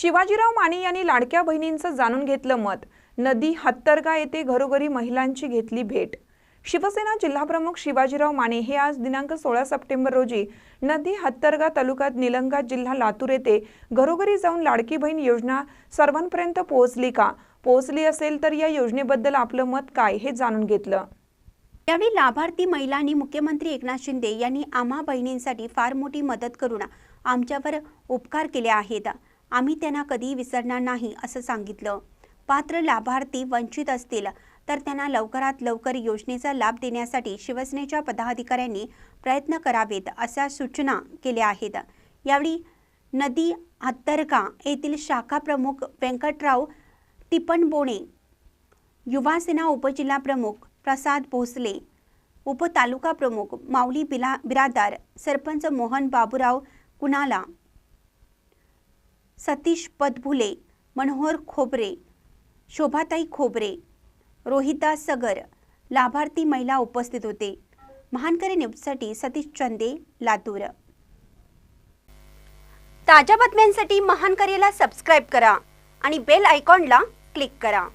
शिवाजीराव माने यांनी लाडक्या बहिणींचं जाणून घेतलं मत. नदी हत्तरगा येथे घरोघरी महिलांची घेतली भेट. शिवसेना जिल्हाप्रमुख शिवाजीराव माने हे आज दिनांक सोळा सप्टेंबर रोजी नदी हत्तरगा तालुक्यात निलंगा जिल्हा लातूर येथे घरोघरी जाऊन लाडकी बहीण योजना सर्वांपर्यंत पोहोचली का? पोहोचली असेल तर या योजनेबद्दल आपलं मत काय हे जाणून घेतलं. यावेळी लाभार्थी महिलांनी मुख्यमंत्री एकनाथ शिंदे यांनी आम्हा बहिणींसाठी फार मोठी मदत करून आमच्यावर उपकार केले आहेत. आम्ही त्यांना कधी विसरणार नाही असं सांगितलं. पात्र लाभार्थी वंचित असतील तर त्यांना लवकरात लवकर योजनेचा लाभ देण्यासाठी शिवसेनेच्या पदाधिकाऱ्यांनी प्रयत्न करावेत अशा सूचना केल्या आहेत. यावेळी नदी हत्तरका येथील शाखा प्रमुख व्यंकटराव टिपणबोणे युवासेना उपजिल्हा प्रमुख प्रसाद भोसले उपतालुका प्रमुख माऊली बिला बिरादार सरपंच मोहन बाबूराव कुणाला सतीश पदभुले मनोहर खोबरे शोभाताई खोबरे रोहिता सगर लाभार्थी महिला उपस्थित होते. महानकरी न्यूजसाठी सतीश चंदे लातूर. ताज्या बातम्यांसाठी महानकरीला सबस्क्राईब करा आणि बेल आयकॉनला क्लिक करा.